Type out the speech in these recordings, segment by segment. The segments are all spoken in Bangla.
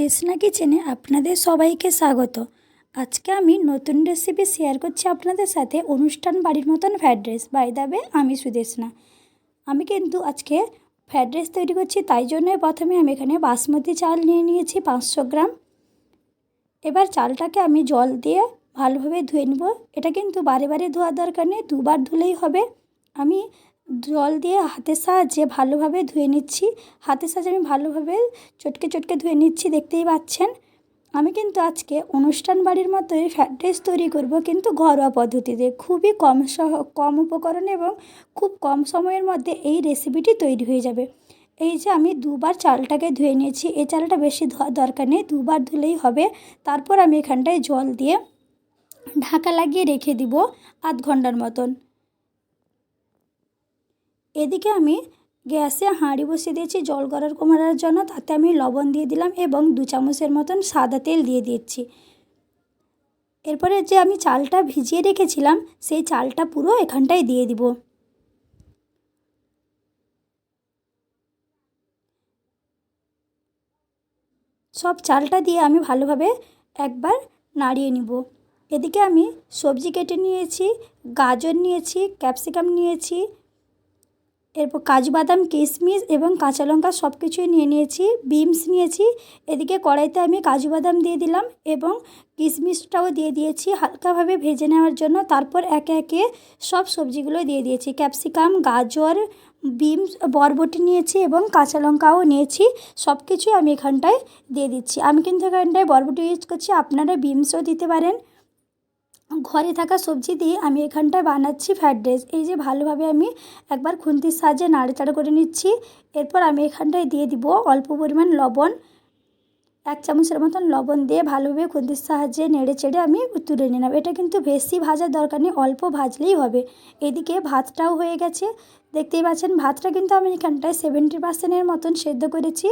দেশনা কিচেনে আপনাদের সবাইকে স্বাগত। আজকে আমি নতুন রেসিপি শেয়ার করছি আপনাদের সাথে অনুষ্ঠান বাড়ির মতন ফ্রায়েড রাইস বাই দাবে আমি সুদেশনা। আমি কিন্তু আজকে ফ্রায়েড রাইস তৈরি করছি, তাই জন্যই প্রথমে আমি এখানে বাসমতি চাল নিয়ে নিয়েছি, পাঁচশো গ্রাম। এবার চালটাকে আমি জল দিয়ে ভালোভাবে ধুয়ে নেব। এটা কিন্তু বারে বারে ধোয়ার দরকার নেই, দুবার ধুলেই হবে। আমি জল দিয়ে হাতের সাহায্যে ভালোভাবে ধুয়ে নিচ্ছি। হাতের সাহায্যে আমি ভালোভাবে চটকে চটকে ধুয়ে নিচ্ছি, দেখতেই পাচ্ছেন। আমি কিন্তু আজকে অনুষ্ঠান বাড়ির মতোই ফ্রায়েড রাইস তৈরি করব কিন্তু ঘরোয়া পদ্ধতিতে। খুবই কম সহ, কম উপকরণ এবং খুব কম সময়ের মধ্যে এই রেসিপিটি তৈরি হয়ে যাবে। এই যে আমি দুবার চালটাকে ধুয়ে নিয়েছি, এই চালটা বেশি ধোয়ার দরকার নেই, দুবার ধুলেই হবে। তারপর আমি এখানটায় জল দিয়ে ঢাকা লাগিয়ে রেখে দিব আধ ঘণ্টার মতন। এদিকে আমি গ্যাসে হাঁড়ি বসিয়ে দিয়েছি, জল গরম কমানোর জন্য। তাতে আমি লবণ দিয়ে দিলাম এবং দু চামচের মতন সাদা তেল দিয়ে দিচ্ছি এরপরে যে আমি চালটা ভিজিয়ে রেখেছিলাম, সেই চালটা পুরো এখানটায় দিয়ে দিব। সব চালটা দিয়ে আমি ভালোভাবে একবার নাড়িয়ে নিব। এদিকে আমি সবজি কেটে নিয়েছি, গাজর নিয়েছি, ক্যাপসিকাম নিয়েছি এরপর কাজু বাদাম কিশমিশ এবং কাঁচা লঙ্কা সব কিছুই নিয়ে নিয়েছি বিনস নিয়েছি। এদিকে কড়াইতে আমি কাজু বাদাম দিয়ে দিলাম এবং কিশমিশটাও দিয়ে দিয়েছি হালকাভাবে ভেজে নেওয়ার জন্য। তারপর একে একে সব সবজিগুলো দিয়ে দিয়েছি। ক্যাপসিকাম, গাজর বিনস বরবটি নিয়েছি এবং কাঁচা লঙ্কাও নিয়েছি। সব কিছুই আমি এখানটায় দিয়ে দিচ্ছি। আমি কিন্তু এখানটায় বরবটি ইউজ করছি। আপনারা বিনসও দিতে পারেন। ঘরে থাকা সবজি দিয়ে আমি এখানটায় বানাচ্ছি ফ্রায়েড রাইস এই যে ভালোভাবে আমি একবার খুন্তির সাহায্যে নাড়াচাড়া করে নিচ্ছি। এরপর আমি এখানটায় দিয়ে দিব অল্প পরিমাণ লবণ। এক চামচের মতন লবণ দিয়ে ভালোভাবে খুন্তির সাহায্যে নেড়ে চেড়ে আমি তুলে নিলাম। এটা কিন্তু বেশি ভাজার দরকার নেই, অল্প ভাজলেই হবে। এদিকে ভাতটাও হয়ে গেছে। দেখতেই পাচ্ছেন, ভাতটা কিন্তু আমি এখানটায় সেভেন্টি পার্সেন্টের মতন সেদ্ধ করেছি।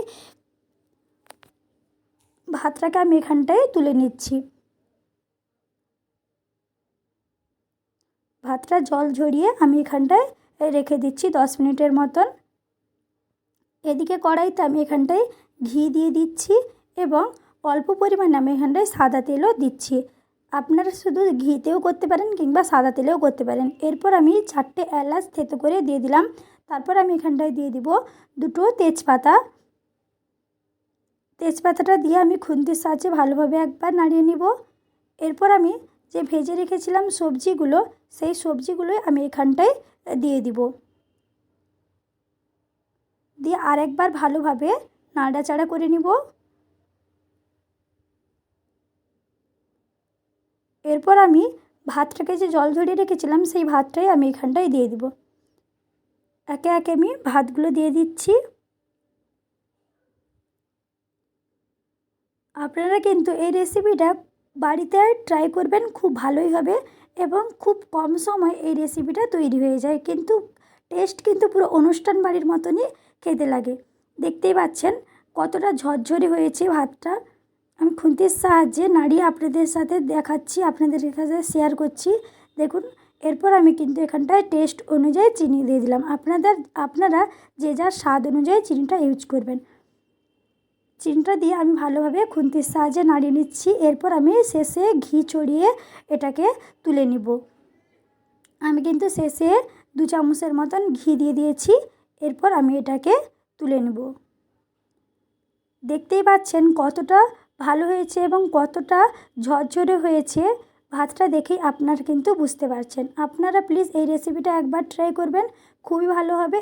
ভাতটাকে আমি এখানটায় তুলে নিচ্ছি। ভাতটা জল ঝরিয়ে আমি এখানটায় রেখে দিচ্ছি দশ মিনিটের মতন। এদিকে কড়াইতে আমি এখানটায় ঘি দিয়ে দিচ্ছি এবং অল্প পরিমাণে আমি এখানটায় সাদা তেলও দিচ্ছি। আপনারা শুধু ঘিতেও করতে পারেন কিংবা সাদা তেলেও করতে পারেন। এরপর আমি চারটে এলাচ থেতো করে দিয়ে দিলাম। তারপর আমি এখানটায় দিয়ে দিব দুটো তেজপাতা। তেজপাতাটা দিয়ে আমি খুন্তির সাহায্যে ভালোভাবে একবার নাড়িয়ে নিব। এরপর আমি যে ভেজে রেখেছিলাম সবজিগুলো, সেই সবজিগুলোই আমি এখানটায় দিয়ে দিব। দিয়ে আরেকবার ভালোভাবে নাড়াচাড়া করে নিব। এরপর আমি ভাতটাকে যে জল ঝরিয়ে রেখেছিলাম, সেই ভাতটাই আমি এখানটায় দিয়ে দিব। একে একে আমি ভাতগুলো দিয়ে দিচ্ছি। আপনারা কিন্তু এই রেসিপিটা বাড়িতে ট্রাই করবেন, খুব ভালোই হবে এবং খুব কম সময় এই রেসিপিটা তৈরি হয়ে যায়। কিন্তু টেস্ট কিন্তু পুরো অনুষ্ঠান বাড়ির মতনই খেতে লাগে। দেখতেই পাচ্ছেন কতটা ঝরঝরে হয়েছে ভাতটা। আমি খুন্তির সাহায্যে নাড়িয়ে আপনাদের সাথে দেখাচ্ছি, আপনাদের সাথে শেয়ার করছি। দেখুন, এরপর আমি কিন্তু এখানটায় টেস্ট অনুযায়ী চিনি দিয়ে দিলাম। আপনাদের, আপনারা যে যার স্বাদ অনুযায়ী চিনিটা ইউজ করবেন। চিনিটা দিয়ে আমি ভালোভাবে খুন্তির সাহায্যে নাড়িয়ে নিচ্ছি। এরপর আমি শেষে ঘি চড়িয়ে এটাকে তুলে নিব। আমি কিন্তু শেষে দু চামচের মতন ঘি দিয়ে দিয়েছি। এরপর আমি এটাকে তুলে নেব। দেখতেই পাচ্ছেন কতটা ভালো হয়েছে এবং কতটা ঝরঝরে হয়েছে। ভাতটা দেখেই আপনারা কিন্তু বুঝতে পারছেন। আপনারা প্লিজ এই রেসিপিটা একবার ট্রাই করবেন। খুবই ভালো হবে।